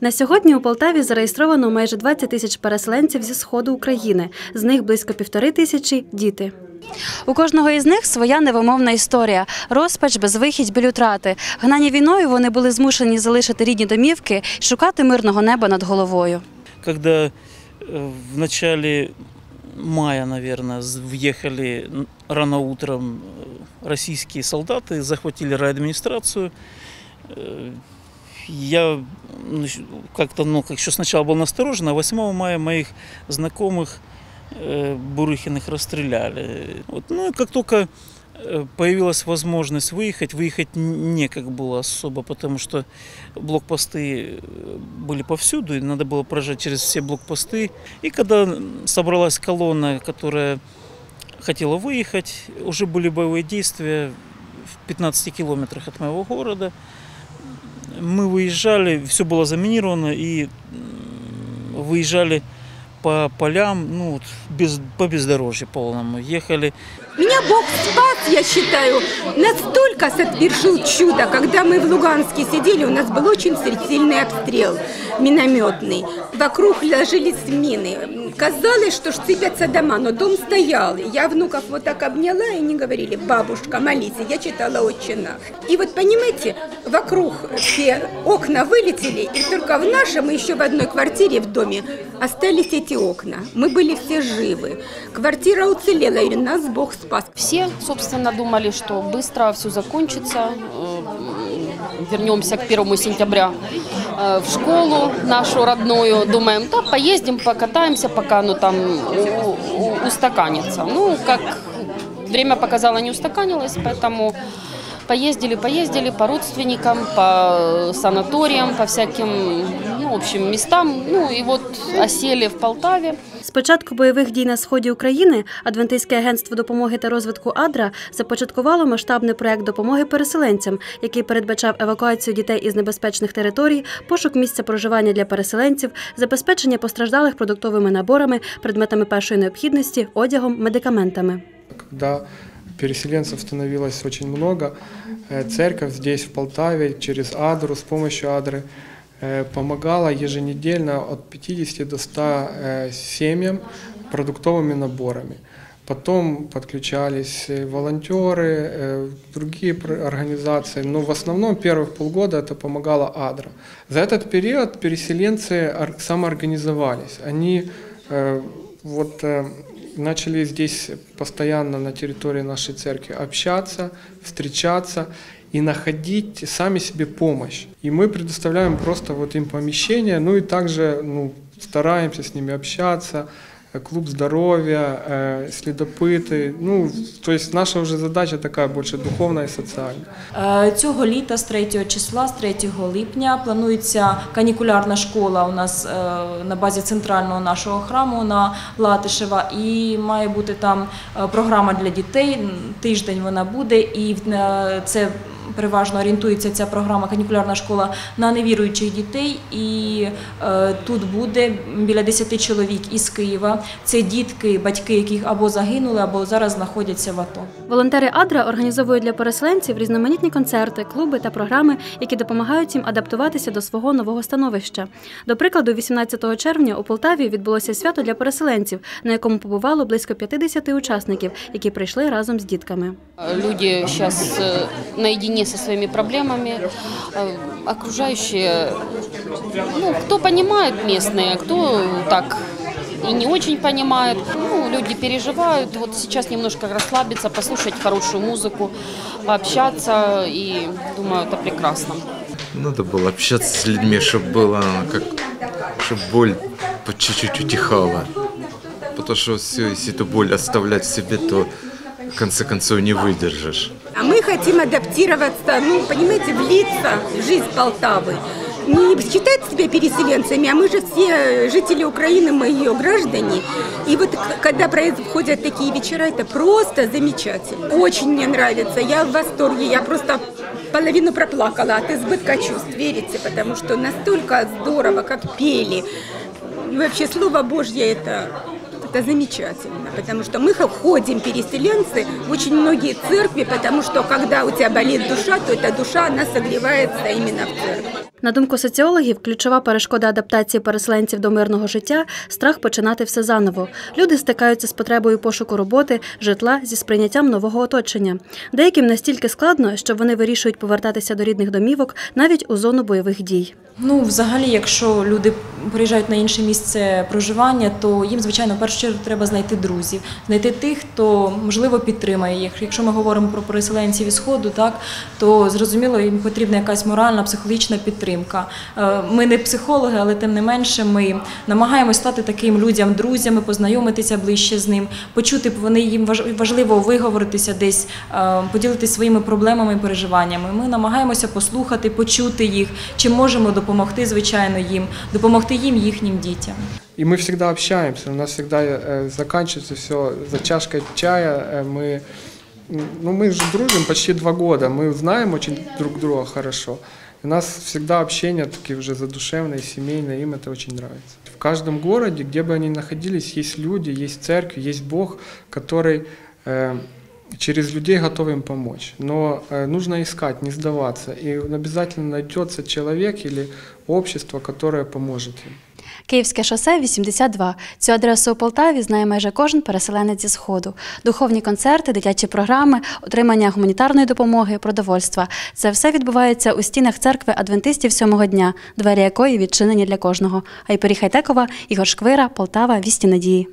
На сьогодні у Полтаві зареєстровано майже 20 тисяч переселенців зі сходу України. З них близько півтори тисячі діти. У кожного із них своя невимовна історія: розпач, безвихідь, біль утрати. Гнані війною вони були змушені залишити рідні домівки і шукати мирного неба над головою. когда э, в начале мая, наверное, з- въехали н- рано утром э, российские солдаты, захватили райадминистрацию. Э, Я ну, щ- как-то, ну, как еще сначала был насторожен, а 8 мая моих знакомых э, Бурыхиных расстреляли. Вот, ну и как только э, появилась возможность выехать, выехать н- некак было особо, потому что блокпосты э, были повсюду, и надо было проезжать через все блокпосты. И когда собралась колонна, которая хотела выехать, уже были боевые действия в 15 километрах от моего города. Мы выезжали, все было заминировано, и м, выезжали по полям, ну, вот без, по бездорожью полному. Ехали Меня Бог спас, я считаю, настолько совершил чудо, когда мы в Луганске сидели, у нас был очень сильный обстрел Минометный. Вокруг ложились мины. Казалось, что сыпятся дома, но дом стоял. Я внуков вот так обняла, и они говорили, бабушка, молись. Я читала «Отче наш». И вот понимаете, вокруг все окна вылетели, и только в нашем, и еще в одной квартире в доме остались эти окна. Мы были все живы. Квартира уцелела, и нас Бог спас. Все, собственно, думали, что быстро все закончится, э, вернемся к 1 сентября в школу нашу родную. Думаем, да, поездим, покатаемся, пока ну, там устаканится. Ну, как время показало, не устаканилось, поэтому поездили, поездили по родственникам, по санаториям, по всяким, ну, в общем, местам. Ну, и вот осели в Полтаве. З початку бойових дій на сході України Адвентистське агентство допомоги та розвитку Адра започаткувало масштабний проект допомоги переселенцям, який передбачав евакуацію дітей із небезпечних територій, пошук місця проживання для переселенців, забезпечення постраждалих продуктовими наборами, предметами першої необхідності, одягом, медикаментами. Когда переселенцев становилось очень много, э, церковь здесь, в Полтаве, через Адру, с помощью Адры, э, помогала еженедельно от 50 до 100 э, семьям продуктовыми наборами. Потом подключались э, волонтеры, э, другие пр- организации, но в основном первых полгода это помогала Адра. За этот период переселенцы ор- самоорганизовались. Они э, вот э, начали здесь постоянно на территории нашей церкви общаться, встречаться и находить сами себе помощь. И мы предоставляем просто вот им помещение, ну и также ну, стараемся с ними общаться, клуб здоровья, э, следопыты. Ну, то есть наша уже задача такая больше духовная и социальная. Е, Цього літа з 3 числа, з 3 липня, планується канікулярна школа у нас е, на базі центрального нашого храму на Латишева. І має бути там е, програма для дітей. М, Тиждень вона буде, і е, це переважно орієнтується ця програма канікулярна школа на невіруючих дітей. І е, тут буде біля 10 чоловік із Києва. Це дітки, батьки, яких або загинули, або зараз знаходяться в АТО. Волонтери Адра організовують для переселенців різноманітні концерти, клуби та програми, які допомагають їм адаптуватися до свого нового становища. До прикладу, 18 червня у Полтаві відбулося свято для переселенців, на якому побувало близько 50 учасників, які прийшли разом з дітками. Люди сейчас наедине со своими проблемами. Э, Окружающие, ну, кто понимает местные, а кто так и не очень понимает. Ну, люди переживают. Вот сейчас немножко расслабиться, послушать хорошую музыку, пообщаться. И думаю, это прекрасно. Надо было общаться с людьми, чтобы было как, чтобы боль по чуть-чуть утихала. Потому что все, если эту боль оставлять в себе, то в конце концов не выдержишь. А мы хотим адаптироваться, ну, понимаете, влиться в жизнь Полтавы. Не считать себя переселенцами, а мы же все жители Украины, мы ее граждане. И вот когда происходят такие вечера, это просто замечательно. Очень мне нравится, я в восторге, я просто половину проплакала от избытка чувств, верите, потому что настолько здорово, как пели. Вообще Слово Божье это это замечательно, потому что мы ходим, переселенцы, в очень многие церкви, потому что когда у тебя болит душа, то эта душа, она согревается именно в церкви. На думку соціологів, ключова перешкода адаптації переселенців до мирного життя страх починати все заново. Люди стикаються з потребою пошуку роботи, житла зі сприйняттям нового оточення. Деяким настільки складно, що вони вирішують повертатися до рідних домівок навіть у зону бойових дій. Ну, взагалі, якщо люди приїжджають на інше місце проживання, то їм, звичайно, в першу чергу треба знайти друзів, знайти тих, хто можливо підтримає їх. Якщо ми говоримо про переселенців із сходу, так то зрозуміло, їм потрібна якась моральна, психологічна підтримка Е, Ми не психологи, але тим не менше, ми намагаємось стати таким людям, друзями, познайомитися ближче з ним, почути вони їм важ- важливо виговоритися десь, е, поділитися своїми проблемами і переживаннями. Ми намагаємося послухати, почути їх, чи можемо допомогти, звичайно, їм, допомогти їм, їхнім дітям. И мы всегда общаемся, у нас всегда э, заканчивается все за чашкой чая. Э, мы, м, ну, мы же дружим почти два года, мы знаем очень друг друга хорошо. У нас всегда общение такие уже задушевные, семейные, им это очень нравится. В каждом городе, где бы они находились, есть люди, есть церковь, есть Бог, который э, через людей готов им помочь. Но э, нужно искать, не сдаваться. И обязательно найдется человек или общество, которое поможет им. Київське шосе 82. Цю адресу у Полтаві знає майже кожен переселенець зі сходу. Духовні концерти, дитячі програми, отримання гуманітарної допомоги, продовольства. Це все відбувається у стінах церкви адвентистів сьомого дня, двері якої відчинені для кожного. Айпері Хайтекова, Ігор Шквира, Полтава, Вісті Надії.